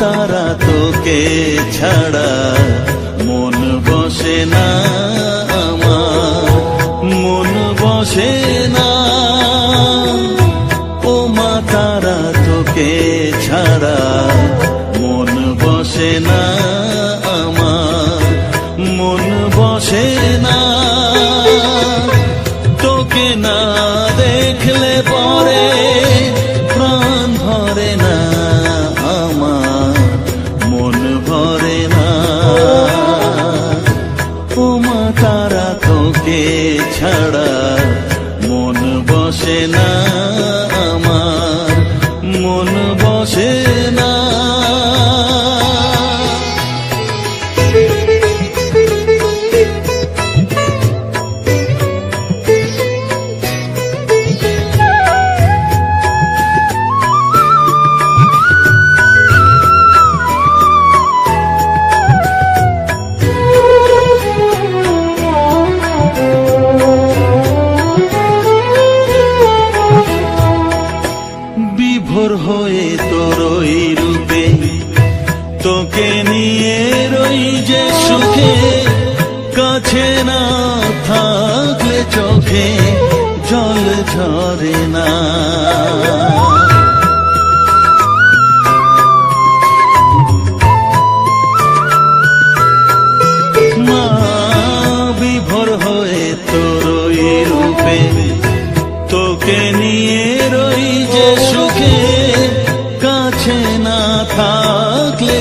তারা তোকে ছাড়া মন বসে না।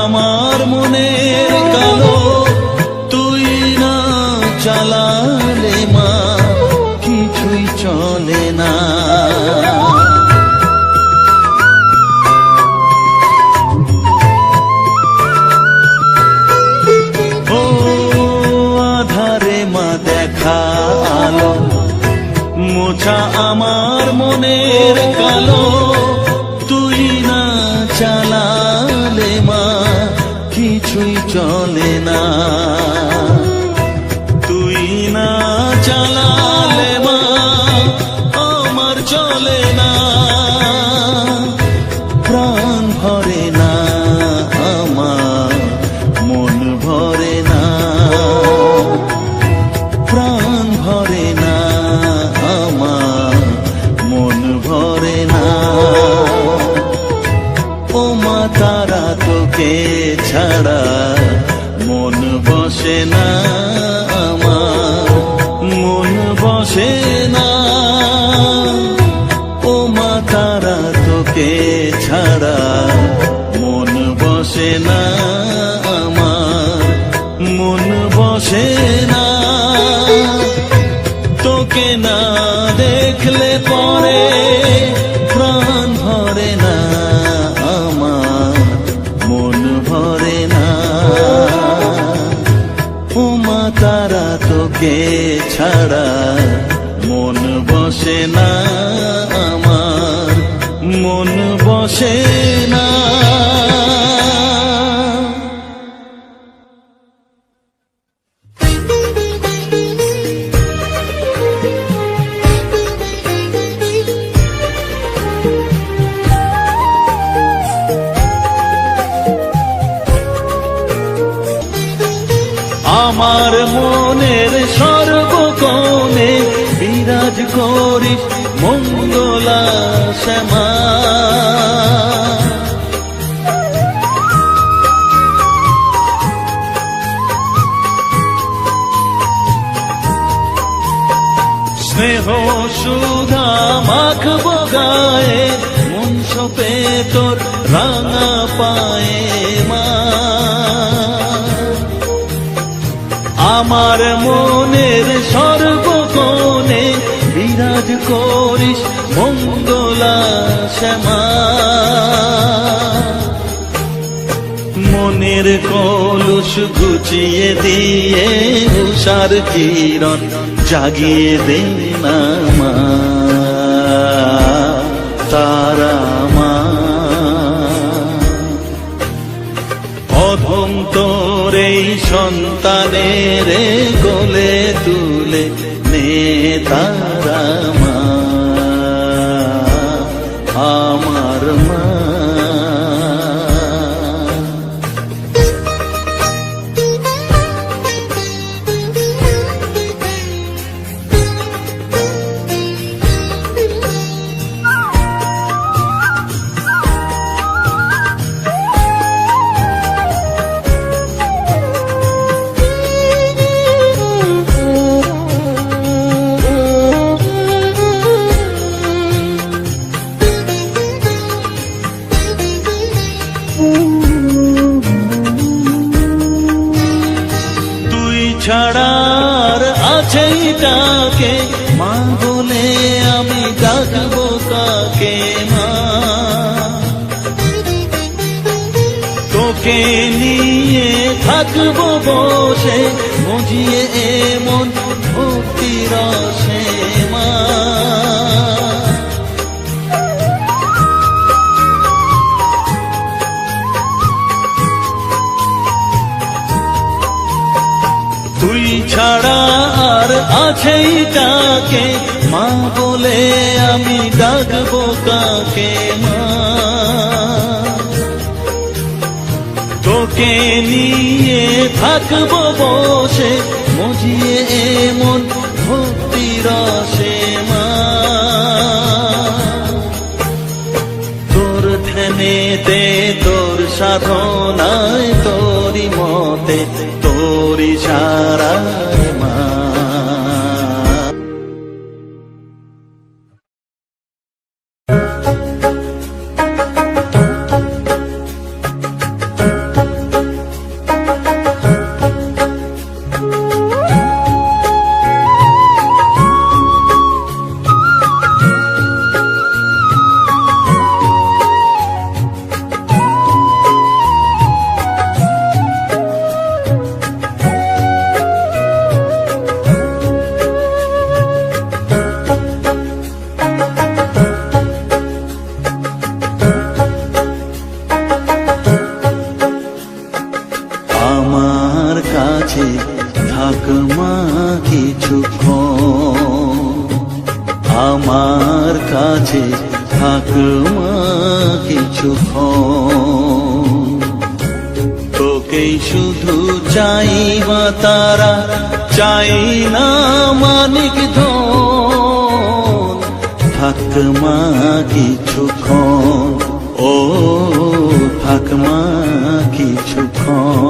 আমার মনের মঙ্গলা শ্যামা মনের কলুষ গুছিয়ে দিয়ে উষার কিরণ জাগিয়ে দে না মা তারা মা অধম তোর এই সন্তানের গোলে তুলে নে তারা তাকে মা বলে, আমি ডাকবো কাকে, মা? তোকে নিয়ে থাকব বসে, মজিয়ে এমন ভক্তি রসে, মা। তোর ধ্যানেতে তোর সাধনায় চাই মা তারা চাই না মানিক ধন। থাক মা কিছুক্ষণ ও থাক মা কিছুক্ষণ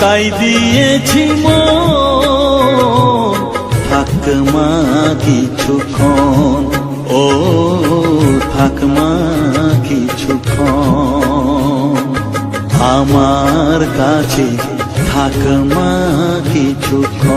তাই দিয়েছি মন। থাক মা কিছুক্ষণ ও, থাক মা কিছুক্ষণ আমার কাছে থাক মা কিছুক্ষণ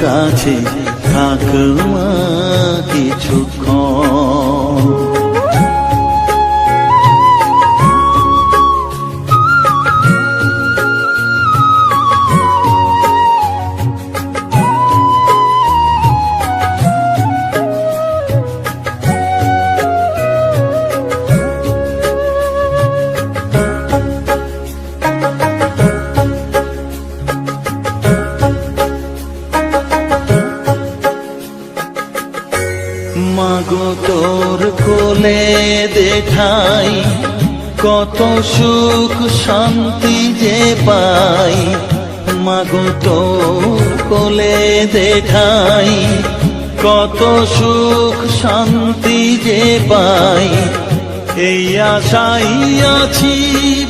কাছে থাক কত সুখ শান্তি যে পাই, মাগো তোর কোলে দেখাই। কত সুখ শান্তি যে পাই, এই আশাই আছি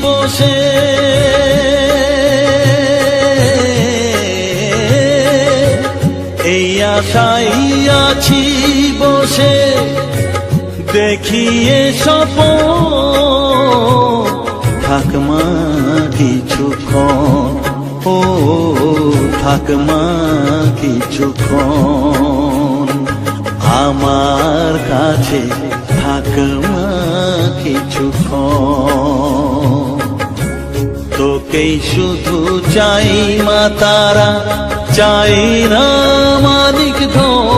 বসে। এই আশাই আছি বসে। দেখিয়ে সপ থাক মা কিছুক্ষণ ও, থাক মা কিছুক্ষণ আমার কাছে থাক মা কিছুক্ষণ তোকেই শুধু চাই মা তারা, চাই না মালিক থাক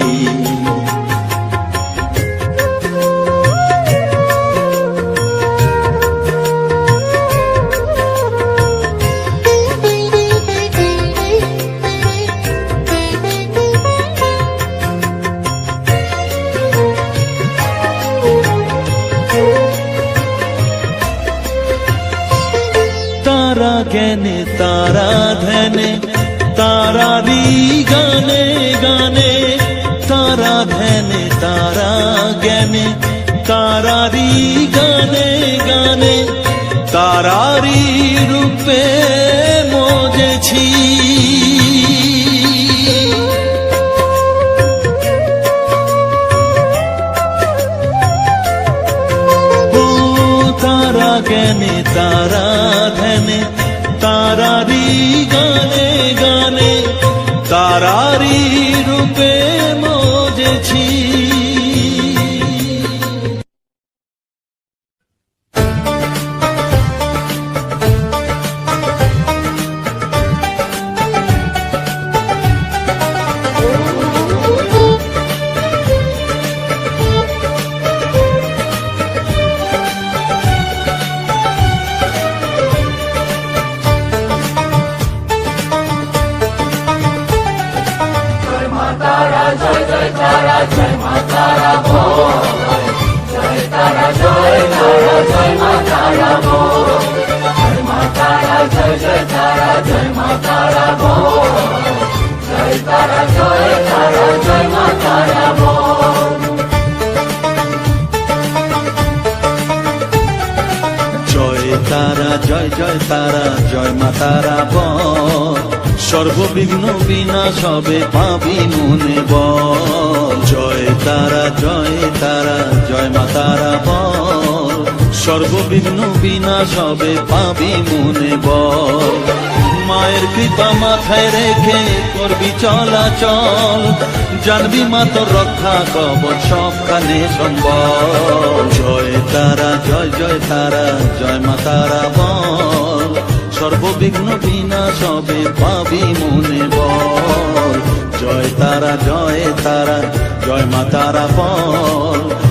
তারারি গানে গানে তারারি রূপে জয় তারা, জয় জয় তারা, জয় মা তারা বল। সর্ববিঘ্ন বিনাশ হবে পাবি মনে বল। জয় তারা জয় তারা, জয় মা তারা বল। সর্ববিঘ্ন বিনাশ হবে পাবি মনে বল। মায়ের কৃপা মাথায় রেখে করবি চলাচল জানবি মা তোর রক্ষা কবচ সবখানে সম্বল। জয় তারা, জয় জয় তারা, জয় মা তারা বল। সর্ববিঘ্ন বিনাশ হবে পাবি মনে বল। জয় তারা জয় তারা, জয় মা তারা বল।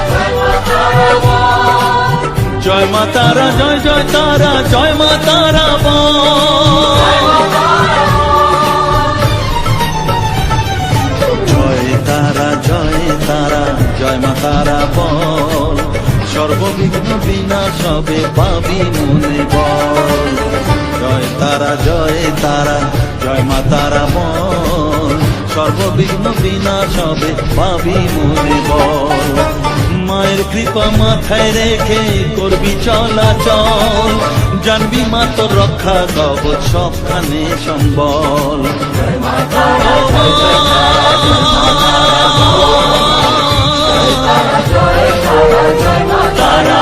জয় মা তারা, জয় জয় তারা, জয় মা তারা জয় তারা জয় তারা, জয় মা তারা বল। সর্ববিঘ্ন বিনাশ হবে পাবি মনে বল। জয় তারা জয় তারা, জয় মা তারা বল। সর্ববিঘ্ন বিনা হবে পাবি মনে বল। মায়ের কৃপা মাথায় রেখে করবি চলাচল জানবি মা তোর রক্ষা কবচ সবখানে সম্বল জয় তারা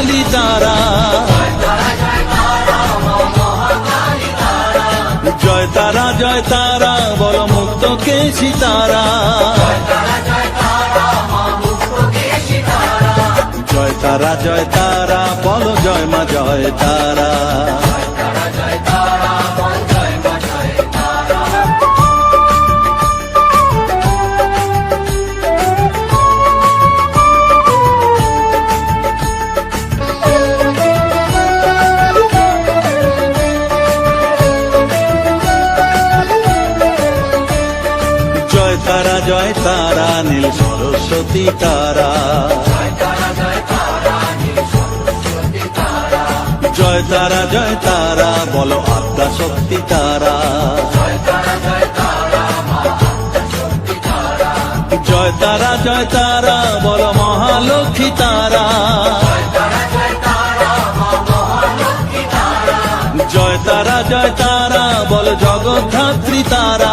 মহাকালী তারা। জয় তারা জয় তারা বল মুক্ত কেশি তারা। জয় তারা জয় তারা, বল জয় মা, জয় তারা। সরস্বতী তারা। জয় তারা জয় তারা, বলো আত্মা শক্তি তারা। জয় তারা জয় তারা, বলো মহালক্ষ্মী তারা। জয় তারা জয় তারা, বল জগদ্ধাত্রী তারা।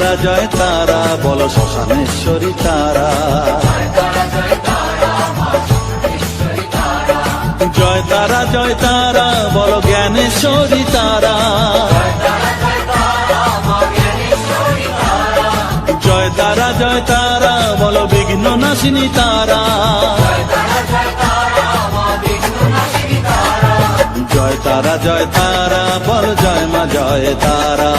তারা জয় তারা, বলো শ্মশানেশ্বরী তারা। জয় তারা জয় তারা, বলো জ্ঞানেশ্বরী তারা। জয় তারা জয় তারা, বলো বিঘ্ন নাশিনী তারা। জয় তারা জয় তারা, বল জয় মা, জয় তারা।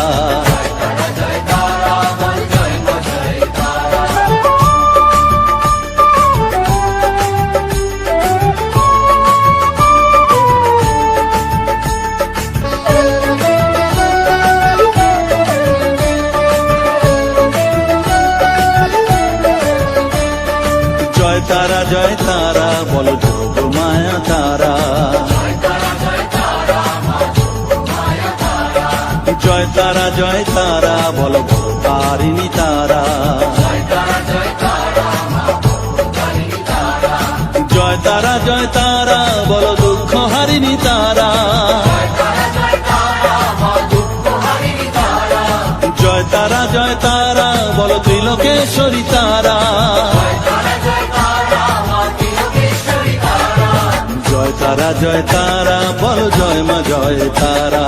জয় তারা, বলো তারিণী তারা। জয় তারা জয় তারা, বলো দুঃখ হারিণী তারা। জয় তারা জয় তারা, বলো ত্রিলোকেশ্বরী তারা। জয় তারা জয় তারা, বল জয় মা, জয় তারা।